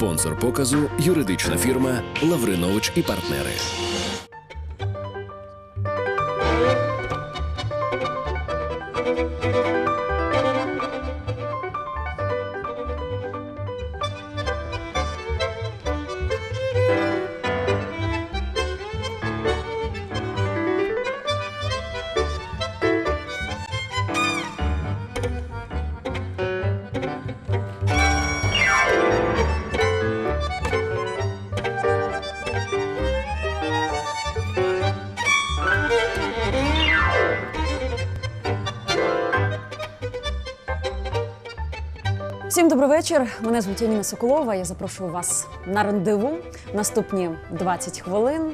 Спонсор показу юридична фірма Лавринович і партнери. Всім добрий вечір. Мене звуть Яніна Соколова. Я запрошую вас на рандеву наступні 20 хвилин.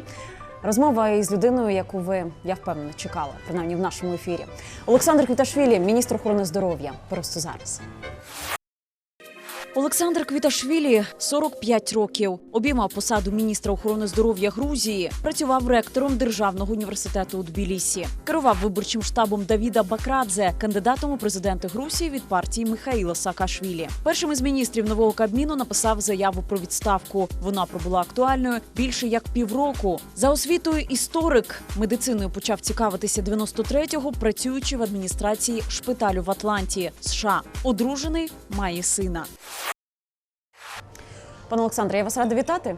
Розмова із людиною, яку ви, я впевнена, чекали, принаймні в нашому ефірі. Олександр Квіташвілі, міністр охорони здоров'я. Просто зараз. Олександр Квіташвілі 45 років. Обіймав посаду міністра охорони здоров'я Грузії. Працював ректором державного університету у Тбілісі. Керував виборчим штабом Давіда Бакрадзе, кандидатом у президенти Грузії від партії Михаїла Саакашвілі. Першим із міністрів нового кабміну написав заяву про відставку. Вона пробула актуальною більше як півроку. За освітою історик медициною почав цікавитися 93-го, працюючи в адміністрації шпиталю в Атланті, США. Одружений, має сина. Пане Олександре, я вас рада вітати.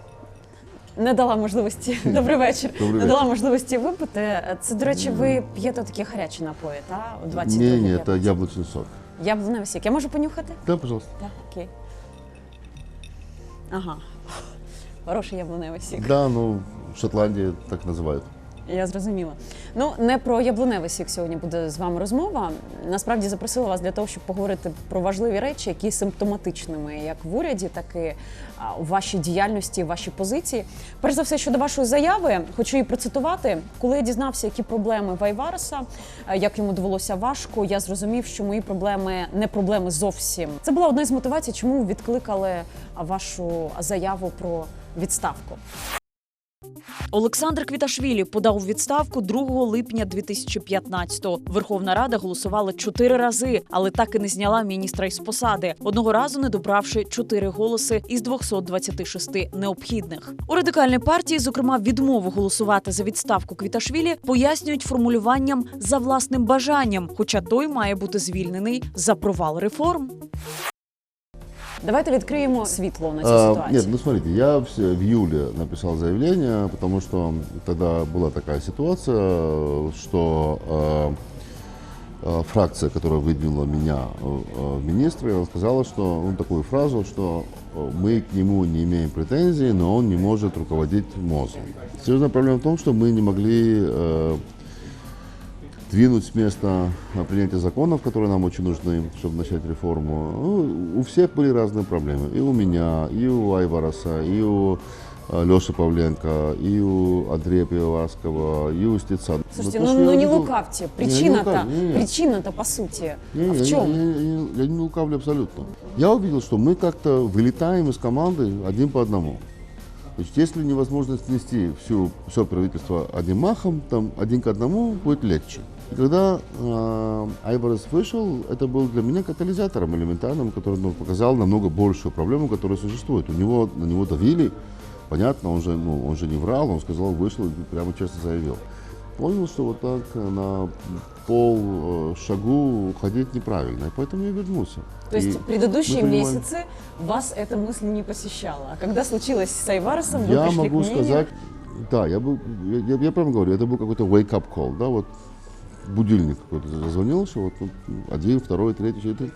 Не дала можливості. Добрий вечір. Добрий Не дала можливості випити. Це, до речі, ви п'єте такі гарячі напої, та? О 22 Не, не, это яблочный сок. Яблуневий сік. Я можу понюхати? Да, пожалуйста. Так, окей. Ага. Хороший яблуневий сік. Да, ну, в Шотландии так называют. Я зрозуміла. Ну не про яблуневий сік сьогодні буде з вами розмова. Насправді запросила вас для того, щоб поговорити про важливі речі, які симптоматичними, як в уряді, так і у вашій діяльності, вашій позиції. Перш за все, щодо вашої заяви, хочу її процитувати. Коли я дізнався, які проблеми в Айвареса, е, як йому довелося важко, я зрозумів, що мої проблеми не проблеми зовсім. Це була одна з мотивацій, чому відкликали вашу заяву про відставку. Олександр Квіташвілі подав відставку 2 липня 2015-го. Верховна Рада голосувала чотири рази, але так і не зняла міністра із посади. Одного разу не добравши чотири голоси із 226 необхідних. У радикальній партії, зокрема, відмову голосувати за відставку Квіташвілі пояснюють формулюванням за власним бажанням, хоча той має бути звільнений за провал реформ. Давайте відкриємо світло на цю А, ситуацію. нет, ну смотрите, я в, с- в июле написал заявление, потому что тогда была такая ситуация, что э, э, фракция, которая выдвинула меня э, э, в министры, она сказала, что ну, такую фразу, что э, мы к нему не имеем претензий, но он не может руководить МОЗом. Серьезная проблема в том, что мы не могли э, двинуть с места принятия законов, которые нам очень нужны, чтобы начать реформу. Ну, у всех были разные проблемы. И у меня, и у Айвараса, и у а, Леши Павленко, и у Андрея Пивоварского, и у Стеца. Слушайте, то, ну, что ну я не увидел- лукавьте. Причина-то, причина-то по сути. Не, а в чем? Я, я- я- я не лукавлю абсолютно. Я увидел, что мы как-то вылетаем из команды один по одному. То есть, если невозможно снести всю, все правительство одним махом, там один к одному будет легче. И когда э, Айборес вышел, это был для меня катализатором элементарным, который ну, показал намного большую проблему, которая существует. У него, на него давили, понятно, он же, ну, он же не врал, он сказал, вышел и прямо честно заявил. Понял, что вот так на пол э, шагу ходить неправильно, и поэтому я вернулся. То есть И предыдущие месяцы вас эта мысль не посещала. А когда случилось с Айваресом, вы Я могу к мнению... сказать, да, я был, я, я, я прямо говорю, это был какой-то wake-up call, да, вот будильник какой-то зазвонил, что вот тут один, второй, третий, четвертый.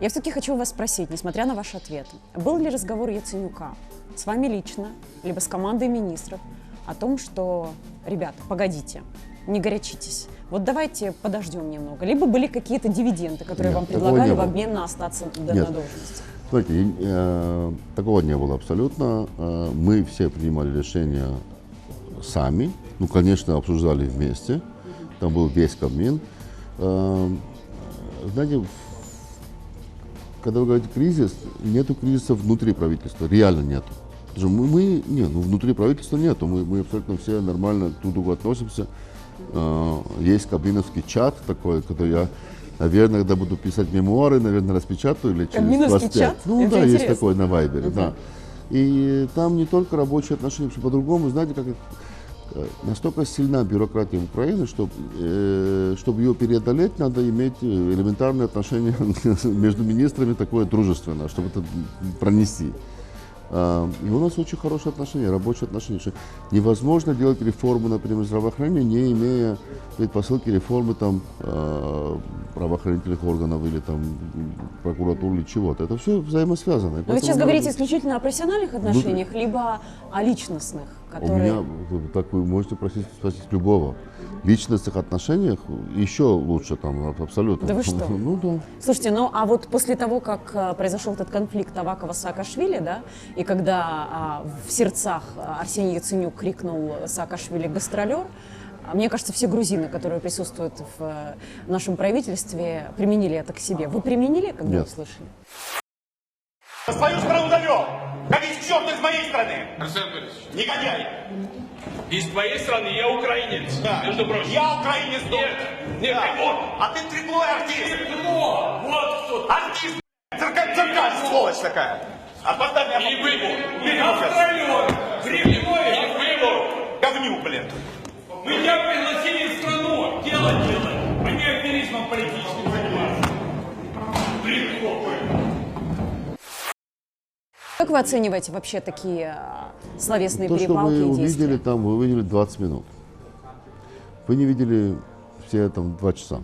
Я все-таки хочу вас спросить, несмотря на ваш ответ, был ли разговор Яценюка с вами лично, либо с командой министров о том, что, ребята, погодите, не горячитесь, вот давайте подождем немного. Либо были какие-то дивиденды, которые Нет, вам предлагали в обмен на остаться д- на Нет. должности. Смотрите, э, такого не было абсолютно. Э, мы все принимали решения сами. Ну, конечно, обсуждали вместе. Там был весь Кабмин. Э, знаете, когда вы говорите кризис, нету кризиса внутри правительства, реально нету. Мы, мы не, ну внутри правительства нету, мы, мы абсолютно все нормально друг к другу относимся. Э, есть кабиновский чат такой, который я, наверное, когда буду писать мемуары, наверное, распечатаю или через Кабиновский 25. чат? Ну Это да, есть интересно. такой на Вайбере, да. И там не только рабочие отношения, все по-другому. Знаете, как настолько сильна бюрократия Украины, что, э, чтобы ее преодолеть, надо иметь э, элементарные отношения между министрами такое дружественное, чтобы это пронести. А, И у нас очень хорошие отношения, рабочие отношения. что невозможно делать реформу, например, здравоохранения, не имея предпосылки реформы там, э, правоохранительных органов или там, прокуратуры или чего-то. Это все взаимосвязано. Но вы сейчас говорите исключительно о профессиональных отношениях, либо о личностных, У которые... меня, э, так вы можете спросить, спросить любого. В личностных отношениях еще лучше там аб- абсолютно. Да вы что? Ну да. Слушайте, ну а вот после того, как э, произошел этот конфликт Авакова Саакашвили, да, и когда а, в сердцах а, Арсений Яценюк крикнул Саакашвили «гастролер», а мне кажется, все грузины, которые присутствуют в э, нашем правительстве, применили это к себе. Вы применили, когда Нет. услышали? Свою страну довел! Ходить к черту из моей страны! Арсен Борисович, Негодяй! из твоей страны я украинец, между прочим. Я украинец. Нет, нет, Да. он. А ты треплой артист! О, вот кто ты. Артист! Цирка, цирка, сволочь такая! А поставь меня И под- вы, Иди, и и выбор. Говнюк, блин! Мы тебя пригласили в страну, дело делать, а не аферизмом политическим заниматься. Какой. Как вы оцениваете вообще такие а, словесные То, что перепалки вы и увидели действия? там, вы увидели 20 минут. Вы не видели все там два часа.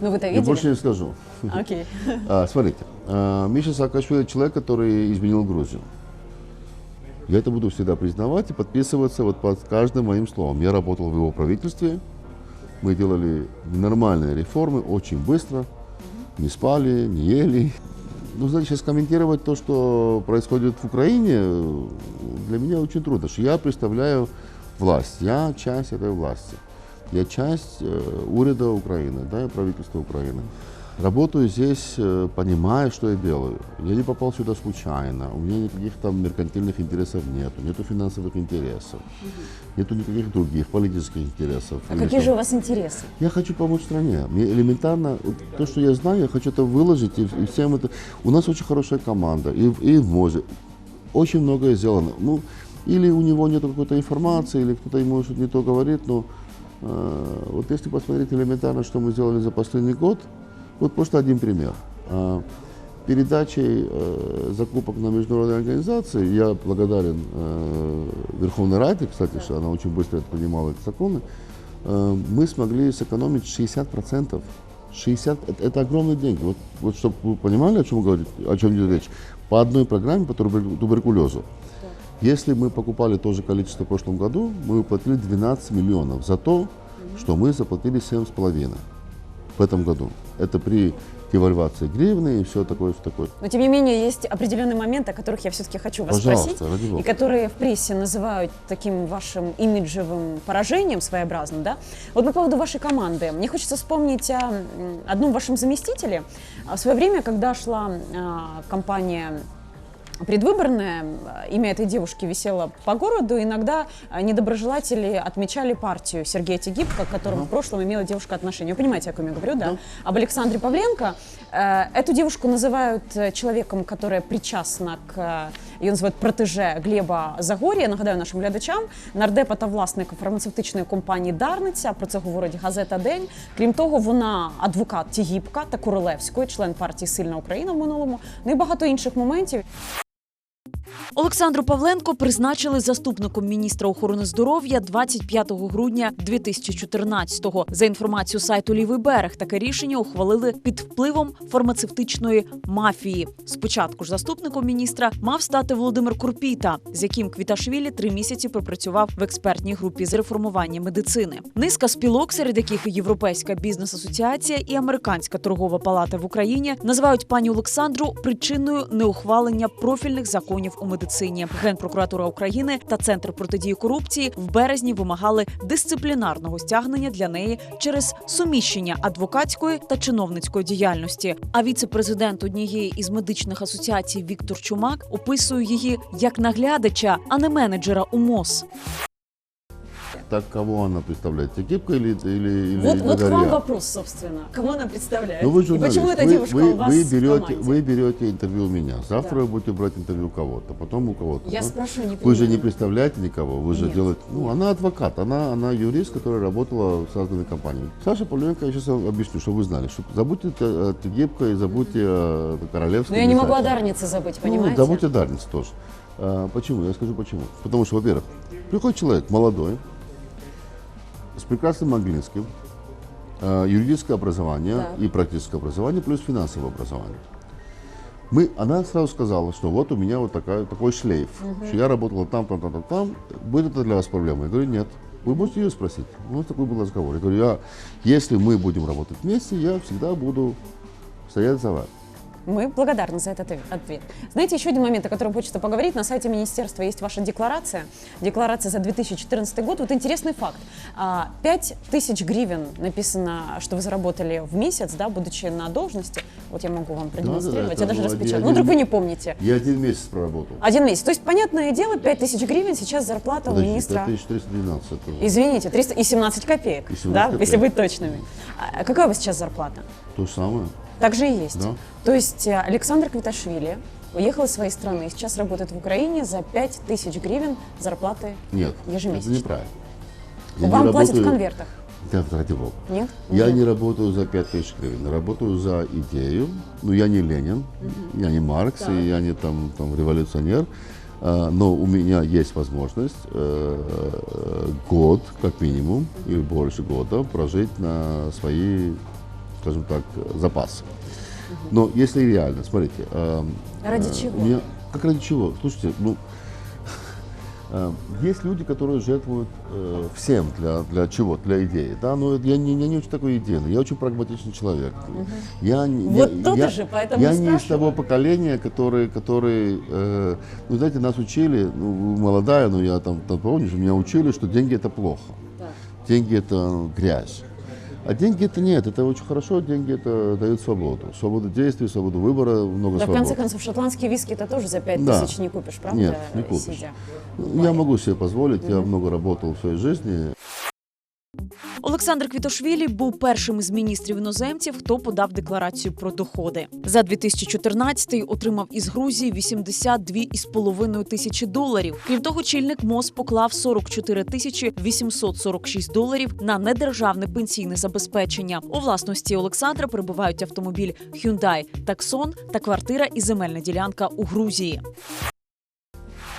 Ну вы-то Я видели? больше не скажу. Окей. А, смотрите, а, Миша Саакашвили человек, который изменил Грузию. Я это буду всегда признавать и подписываться вот под каждым моим словом. Я работал в его правительстве, мы делали нормальные реформы очень быстро, не спали, не ели. Ну, знаете, сейчас комментировать то, что происходит в Украине, для меня очень трудно. потому что я представляю власть, я часть этой власти. Я часть э, уряда Украины, да, и правительства Украины. Работаю здесь, э, понимая, что я делаю. Я не попал сюда случайно. У меня никаких там меркантильных интересов нету, нету финансовых интересов, нету никаких других политических интересов. А какие же у вас интересы? я хочу помочь стране. Мне элементарно, вот то, что я знаю, я хочу это выложить, и, и всем это... У нас очень хорошая команда, и, в- и в МОЗе. Очень многое сделано. Ну, или у него нет какой-то информации, или кто-то ему что-то не то говорит, но э, вот если посмотреть элементарно, что мы сделали за последний год, вот просто один пример. А, передачей э, закупок на международные организации я благодарен э, Верховной Раде, кстати, что она очень быстро принимала эти законы, э, мы смогли сэкономить 60%. 60 это, это огромные деньги. Вот, вот чтобы вы понимали, о чем, говорит, о чем идет речь. По одной программе по тубер- туберкулезу. Если мы покупали то же количество в прошлом году, мы уплатили 12 миллионов за то, что мы заплатили 7,5 в этом году. Это при девальвации гривны и все такое, все такое. Но тем не менее есть определенные моменты, о которых я все-таки хочу вас Пожалуйста, спросить, ради бога. и которые в прессе называют таким вашим имиджевым поражением своеобразным, да? Вот по поводу вашей команды. Мне хочется вспомнить о одном вашем заместителе. А В свое время, когда шла а, кампания предвыборная, э, имя этой девушки висело по городу, иногда э, недоброжелатели отмечали партию Сергея Тегибко, к которому в прошлом имела девушка отношение. Вы понимаете, о ком я говорю, да? Об Александре Павленко. Э, Эту девушку называют э, человеком, которая причастна к, е ее називають протеже Глеба Загорія. Я нагадаю нашим глядачам, нардепа та власника фармацевтичної компанії Дарниця. Про це говорить газета День. Крім того, вона адвокат Тігіпка та Королевської, член партії Сильна Україна в минулому. Ну і багато інших моментів. Олександру Павленко призначили заступником міністра охорони здоров'я 25 грудня 2014-го. За інформацією сайту Лівий берег, таке рішення ухвалили під впливом фармацевтичної мафії. Спочатку ж заступником міністра мав стати Володимир Курпіта, з яким Квіташвілі три місяці пропрацював в експертній групі з реформування медицини. Низка спілок, серед яких і Європейська бізнес-асоціація і Американська торгова палата в Україні, називають пані Олександру причиною неухвалення профільних законів у медицині. Генпрокуратура України та Центр протидії корупції в березні вимагали дисциплінарного стягнення для неї через суміщення адвокатської та чиновницької діяльності. А віце-президент однієї із медичних асоціацій Віктор Чумак описує її як наглядача, а не менеджера у МОЗ. Так кого она представляет? Текипка или, или, или Вот, вот к вам вопрос, собственно. Кого она представляет? Ну, вы И почему эта девушка вы- у вас вы берете, вы берете интервью у меня. Завтра Да. вы будете брать интервью у кого-то, потом у кого-то. Я да? спрашиваю, не Вы же не представляете никого, вы же Нет. делаете... Ну, она адвокат, она, она юрист, которая работала в созданной компании. Саша Павленко, я сейчас объясню, что вы знали. Что, забудьте э, Тегибко и забудьте э, Королевскую. Но я не могу о. Дарнице забыть, Ну, понимаете? забудьте Дарницу тоже. А, почему? Я скажу почему. Потому что, во-первых, приходит человек молодой, с прекрасным английским, а, юридическое образование Так. и практическое образование, плюс финансовое образование. Мы, она сразу сказала, что вот у меня вот такая, такой шлейф, что я работала там, там, там, там, там. Будет это для вас проблема? Я говорю, нет. Вы можете ее спросить. У нас такой был разговор. Я говорю, я, если мы будем работать вместе, я всегда буду стоять за вами. Мы благодарны за этот ответ. Знаете, еще один момент, о котором хочется поговорить. На сайте министерства есть ваша декларация. Декларация за 2014 год. Вот интересный факт. А, 5 тысяч гривен написано, что вы заработали в месяц, да, будучи на должности. Вот я могу вам продемонстрировать. это я даже распечатала. Ну, вдруг вы не помните. Я один месяц проработал. Один месяц. То есть, понятное дело, 5 тысяч гривен сейчас зарплата у Подожди, министра. 5312 это Извините, 300 и 17 копеек, И 17 да, копеек. если быть точными. А какая у вас сейчас зарплата? то самое. Так же и есть. Да. То есть э, Александр Квиташвили уехал из своей страны, сейчас работает в Украине за 5 тысяч гривен зарплаты Нет, ежемесячно. это неправильно. Я Вам не платят в работаю- конвертах? Да, ради бога. Нет? Я Нет. не работаю за 5000 гривен, я работаю за идею. Ну, я не Ленин, я не Маркс, и я не там, там революционер. А, но у меня есть возможность э, год, как минимум, или больше года, прожить на свои, скажем так, запасы. Но если реально, смотрите. э, Ради э, чего? меня- как ради чего? Слушайте, ну, Э, Есть люди, которые жертвуют э, всем для, для чего? Для идеи. Да? Но я не, я не очень такой идейный, я очень прагматичный человек. Я, не- Вот я, то-то я, же, поэтому я не из того поколения, которые, которые э, ну, знаете, нас учили, ну, молодая, но я там, там помнишь, меня учили, что деньги это плохо. Деньги это грязь. А деньги это нет, это очень хорошо, деньги это дают свободу. Свободу действий, свободу выбора, много Да, в свободы. конце концов, шотландские виски это тоже за 5 Да. тысяч не купишь, правда? Нет, не купишь. Сидя. Ну, Я могу себе позволить, я много работал в своей жизни. Олександр Квітошвілі був першим із міністрів іноземців, хто подав декларацію про доходи. За 2014-й отримав із Грузії 82,5 тисячі доларів. Крім того, чільник МОЗ поклав 44 тисячі 846 доларів на недержавне пенсійне забезпечення. У власності Олександра перебувають автомобіль Hyundai Таксон та квартира і земельна ділянка у Грузії.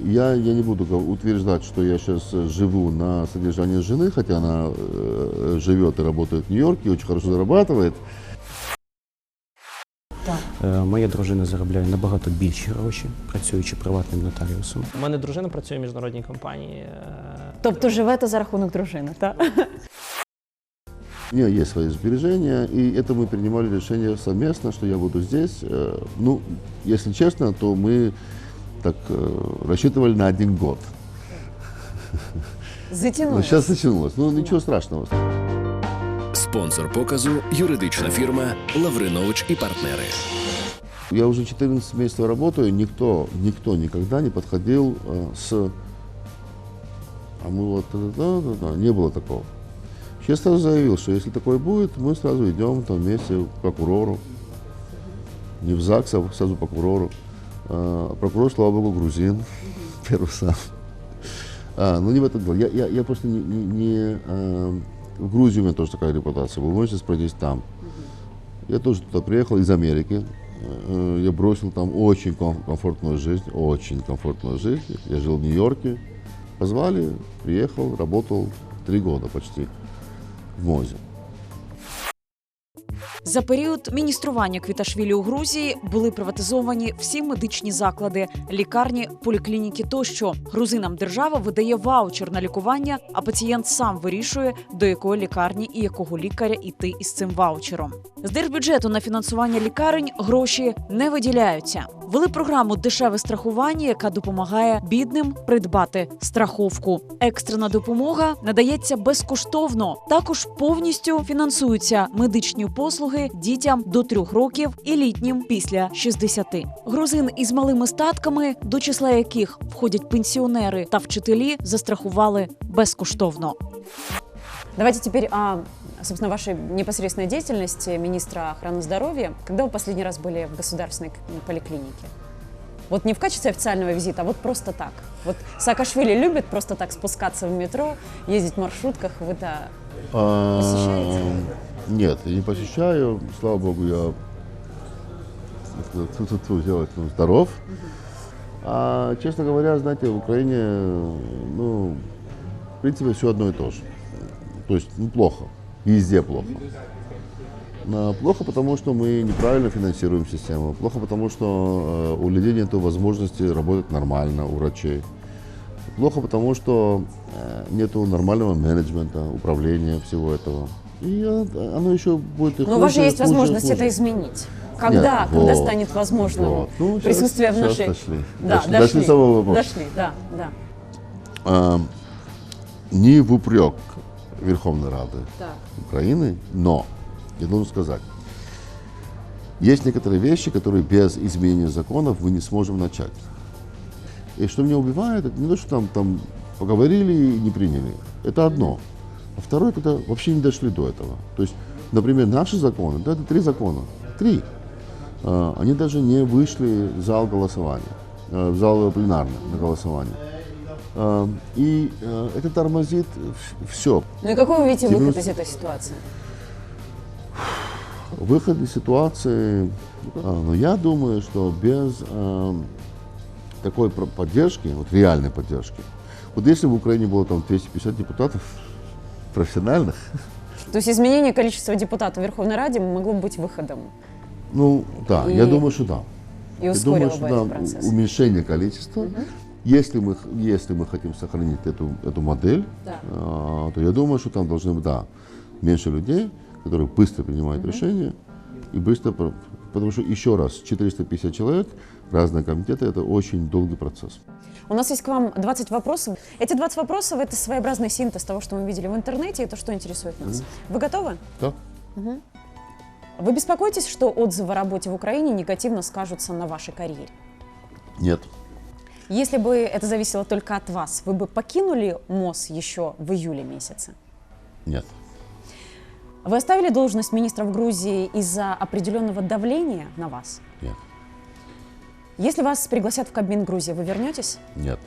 Я, я не буду гов- утверждать, что я сейчас живу на содержании жены, хотя она э, живет и работает в Нью-Йорке, очень хорошо зарабатывает. Е, Моя дружина заробляє набагато більші гроші, працюючи приватним нотаріусом. У мене дружина працює в міжнародній компанії. е, Тобто живете за рахунок дружини, так? У меня есть свои сбережения, и это мы принимали решение совместно, что я буду здесь. Э, Ну, если честно, то мы так э, рассчитывали на один год. Но Затягнули. сейчас затянулось. Ну, ничего страшного. Спонсор показу юридична фірма Лавринович і партнери. Я уже 14 месяцев работаю, никто, никто никогда не подходил э, с... А мы вот... да, да, да, да, не было такого. Я сразу заявил, что если такое будет, мы сразу идем там вместе к прокурору. Не в ЗАГС, а сразу к прокурору. А, прокурор, слава богу, грузин. Первый сам. А, ну не в этом дело. Я, я, я просто не... не, не, а, в Грузии у меня тоже такая репутация. Вы можете спросить там. Я тоже туда приехал из Америки. Э, Я бросил там очень ком- комфортную жизнь, очень комфортную жизнь. Я жил в Нью-Йорке. Позвали, приехал, работал три года почти в МОЗе. За період міністрування Квіташвілі у Грузії були приватизовані всі медичні заклади, лікарні, поліклініки тощо. Грузинам держава видає ваучер на лікування, а пацієнт сам вирішує, до якої лікарні і якого лікаря йти із цим ваучером. З держбюджету на фінансування лікарень гроші не виділяються. Вели програму дешеве страхування, яка допомагає бідним придбати страховку. Екстрена допомога надається безкоштовно. Також повністю фінансуються медичні послуги дітям до трьох років і літнім після 60. Грузин із малими статками, до числа яких входять пенсіонери та вчителі, застрахували безкоштовно. Давайте теперь о, собственно, вашей непосредственной деятельности министра охраны здоровья. Когда вы последний раз были в государственной к- поликлинике? Вот не в качестве официального визита, а вот просто так. Вот Саакашвили любит просто так спускаться в метро, ездить в маршрутках. Вы-то А, Посещаете? Нет, я не посещаю. Слава богу, я тьфу-тьфу-тьфу, делать, ну, здоров. А, честно говоря, знаете, в Украине, ну, в принципе, все одно и то же. То есть, ну, плохо. Везде плохо. А, Плохо, потому что мы неправильно финансируем систему. Плохо, потому что э, у людей нет возможности работать нормально, у врачей. Плохо, потому что э, нету нормального менеджмента, управления всего этого. И оно еще будет и Но у вас же хуже, есть хуже, возможность хуже. это изменить. Когда, Нет, когда вот, станет возможным вот. Ну, присутствие в щас нашей... дошли. Да, Дошли- дошли. дошли до самого вопроса. Дошли, да, да. А, не в упрек Верховной Рады Так. Украины, но я должен сказать, есть некоторые вещи, которые без изменения законов мы не сможем начать. И что меня убивает, это не то, что там, там поговорили и не приняли. Это одно. А второе, когда вообще не дошли до этого. То есть, например, наши законы, да, это три закона. Три. А, они даже не вышли в зал голосования, э, в зал пленарный на голосование. А, и э, это тормозит все. Ну и какой вы видите выход 90 из этой ситуации? Выход из ситуации, а, ну, я думаю, что без а, такой поддержки, вот реальной поддержки, вот если в Украине было там 250 депутатов профессиональных, То есть изменение количества депутатов в Верховной Раде могло бы быть выходом ну да, И- я думаю, что да. и Я ускорило думаю, что да, процесс. уменьшение количества. Если мы, если мы хотим сохранить эту, эту модель, Да. а, то я думаю, что там должны быть, да, меньше людей, которые быстро принимают решения и быстро, потому что еще раз, 450 человек, разные комитеты, это очень долгий процесс. У нас есть к вам 20 вопросов. Эти 20 вопросов – это своеобразный синтез того, что мы видели в интернете, и то, что интересует нас. Вы готовы? Да? Вы беспокоитесь, что отзывы о работе в Украине негативно скажутся на вашей карьере? Нет. Если бы это зависело только от вас, вы бы покинули МОЗ еще в июле месяце? Нет. Вы оставили должность министра в Грузии из-за определенного давления на вас? Нет. Если вас пригласят в Кабмин Грузии, вы вернетесь? Нет.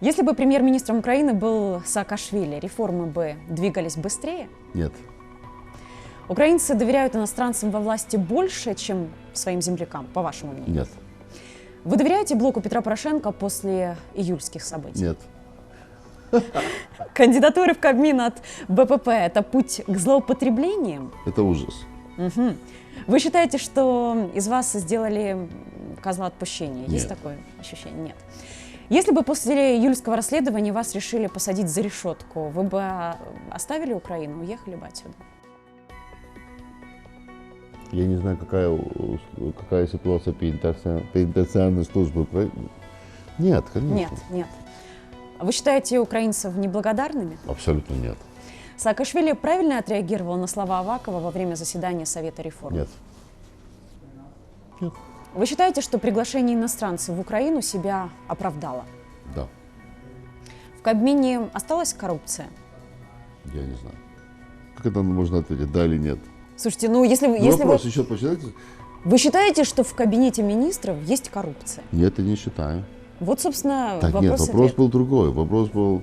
Если бы премьер-министром Украины был Саакашвили, реформы бы двигались быстрее? Нет. Украинцы доверяют иностранцам во власти больше, чем своим землякам, по вашему мнению? Нет. Вы доверяете блоку Петра Порошенко после июльских событий? Нет. Кандидатуры в Кабмин от БПП – это путь к злоупотреблениям? Это ужас. Вы считаете, что из вас сделали козла отпущения? Есть Нет. такое ощущение? Нет. Если бы после июльского расследования вас решили посадить за решетку, вы бы а, оставили Украину, уехали бы отсюда? Я не знаю, какая, какая ситуация пенитенциар- пенитенциарной службы. Нет, конечно. Нет, нет. Вы считаете украинцев неблагодарными? Абсолютно нет. Саакашвили правильно отреагировал на слова Авакова во время заседания Совета реформ? Нет. Вы считаете, что приглашение иностранцев в Украину себя оправдало? Да. В Кабмине осталась коррупция? Я не знаю. Как это можно ответить, да или нет? Слушайте, ну если, вы- Ну, если вопрос вы, еще почитайте. вы считаете, что в кабинете министров есть коррупция? Нет, я не считаю. Вот, собственно, Так вопрос нет, вопрос ответ. был другой. Вопрос был,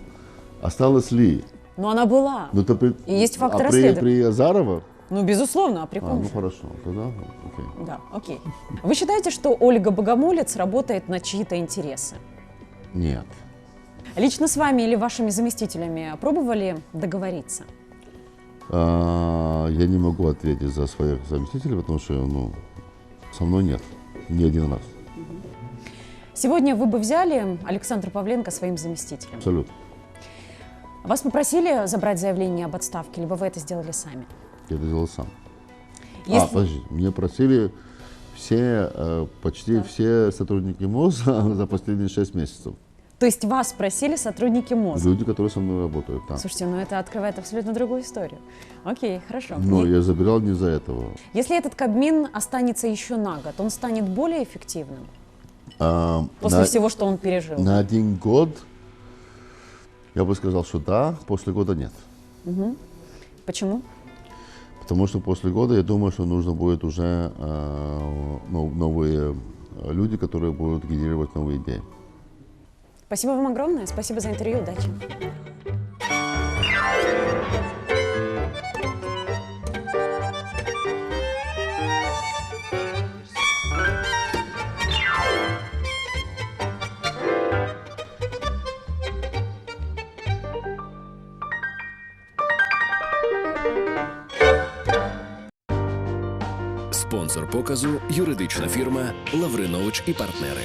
осталось ли? Но она была. Ну, это при, И есть факт а при, при Азарова? Ну, безусловно, а при А, ком ну же? хорошо, тогда окей. Да, окей. Вы считаете, что Ольга Богомолец работает на чьи-то интересы? Нет. Лично с вами или вашими заместителями пробовали договориться? А, я не могу ответить за своих заместителей, потому что ну, со мной нет. Ни один раз. Сегодня вы бы взяли Александра Павленко своим заместителем. Абсолютно. Вас попросили забрать заявление об отставке, либо вы это сделали сами? Я это делал сам. А, Если- подожди, мне просили все, э, почти все сотрудники МОЗа за последние шесть месяцев. То есть вас просили сотрудники МОЗа? Люди, которые со мной работают, да. Слушайте, ну это открывает абсолютно другую историю. Окей, хорошо. Но И я забирал не из-за этого. Если этот Кабмин останется еще на год, он станет более эффективным А, после на, всего, что он пережил? на один год Я бы сказал, что да, после года нет. Почему? Потому что после года я думаю, что нужно будет уже э, нов- новые люди, которые будут генерировать новые идеи. Спасибо вам огромное. Спасибо за интервью. Удачи. Показу юридична фірма Лавринович і партнери.